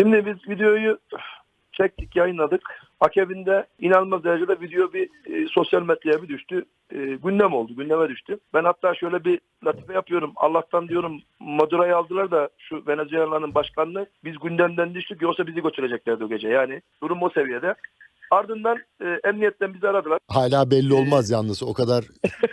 Şimdi biz videoyu çektik, yayınladık. Akabinde inanılmaz derecede video bir e, sosyal medyaya bir düştü. E, gündem oldu, gündeme düştü. Ben hatta şöyle bir latife yapıyorum. Allah'tan diyorum Maduro'yu aldılar da şu Venezuela'nın başkanını biz gündemden düştük yoksa bizi götüreceklerdi o gece. Yani durum o seviyede. Ardından e, emniyetten bizi aradılar. Hala belli olmaz yalnız o kadar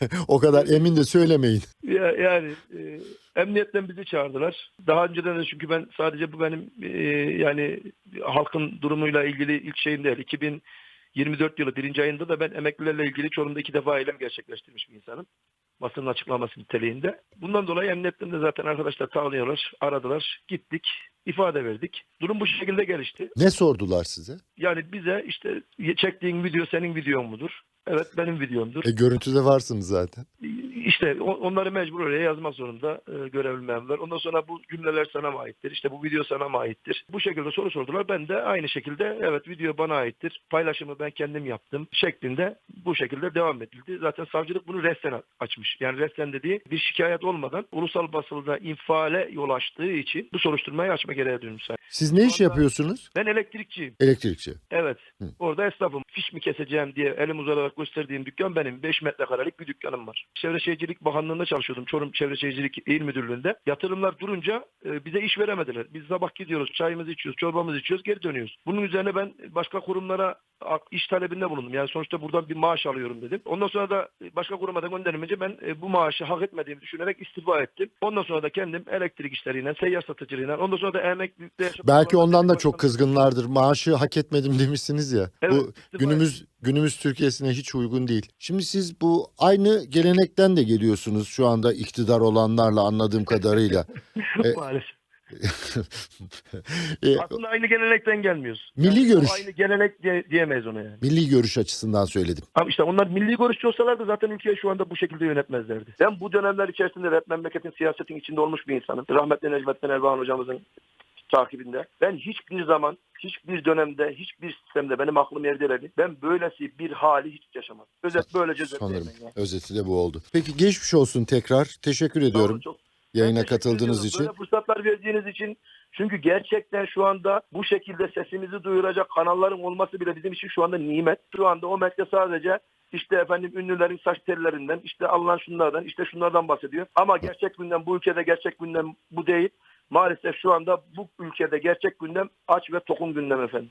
o kadar emin de söylemeyin. Ya, yani e, emniyetten bizi çağırdılar. Daha önceden de çünkü ben sadece bu benim e, yani halkın durumuyla ilgili ilk şeyim değil. 2024 yılı birinci ayında da ben emeklilerle ilgili Çorum'da iki defa eylem gerçekleştirmiş bir insanım. Basının açıklaması niteliğinde. Bundan dolayı emniyetten de zaten arkadaşlar tanıyorlar, aradılar, gittik, ifade verdik. Durum bu şekilde gelişti. Ne sordular size? Yani bize işte çektiğin video senin videon mudur? Evet benim videomdur. E görüntüde varsınız zaten. İşte onları mecbur oraya yazmak zorunda e, görevli memurlar. Ondan sonra bu cümleler sana mı aittir? İşte bu video sana mı aittir? Bu şekilde soru sordular. Ben de aynı şekilde evet video bana aittir. Paylaşımı ben kendim yaptım şeklinde bu şekilde devam edildi. Zaten savcılık bunu resten açmış. Yani resten dediği bir şikayet olmadan ulusal basılda infiale yol açtığı için bu soruşturmayı açma gereği duymuş. Siz ne iş yapıyorsunuz? Ben elektrikçiyim. Elektrikçi. Evet. Hı. Orada esnafım. Fiş mi keseceğim diye elim uzatarak gösterdiğim dükkan benim. 5 metrekarelik bir dükkanım var. Çevre Şehircilik Bakanlığı'nda çalışıyordum. Çorum Çevre Şehircilik İl Müdürlüğü'nde. Yatırımlar durunca e, bize iş veremediler. Biz sabah gidiyoruz, çayımızı içiyoruz, çorbamızı içiyoruz, geri dönüyoruz. Bunun üzerine ben başka kurumlara iş talebinde bulundum. Yani sonuçta buradan bir maaş alıyorum dedim. Ondan sonra da başka kuruma da gönderilmeyince ben e, bu maaşı hak etmediğimi düşünerek istifa ettim. Ondan sonra da kendim elektrik işleriyle, seyyar satıcılığıyla, ondan sonra da emeklilikte Belki ondan da çok kızgınlardır. Maaşı hak etmedim demişsiniz ya. Evet, bu günümüz günümüz Türkiye'sine hiç uygun değil. Şimdi siz bu aynı gelenekten de geliyorsunuz şu anda iktidar olanlarla anladığım kadarıyla. E- Maalesef. E, Aslında aynı gelenekten gelmiyoruz. Milli Yani görüş. Aynı gelenek diye, diyemeyiz ona yani. milli görüş açısından söyledim. Ama işte onlar milli görüşçü olsalardı zaten ülkeyi şu anda bu şekilde yönetmezlerdi. Ben bu dönemler içerisinde hep memleketin siyasetin içinde olmuş bir insanım. Rahmetli Necmettin Erbakan hocamızın takibinde. Ben hiçbir zaman, hiçbir dönemde, hiçbir sistemde benim aklım yerdeledi. Ben böylesi bir hali hiç yaşamadım. Özet böylece Sanırım özetleyeyim ya. özeti de bu oldu. Peki geçmiş olsun tekrar. Teşekkür ediyorum çok yayına katıldığınız için. Böyle fırsatlar verdiğiniz için. Çünkü gerçekten şu anda bu şekilde sesimizi duyuracak kanalların olması bile bizim için şu anda nimet. Şu anda o medya sadece işte efendim ünlülerin saç tellerinden, işte alınan şunlardan, işte şunlardan bahsediyor. Ama gerçek gündem bu ülkede gerçek gündem bu değil. Maalesef şu anda bu ülkede gerçek gündem aç ve tokum gündem efendim.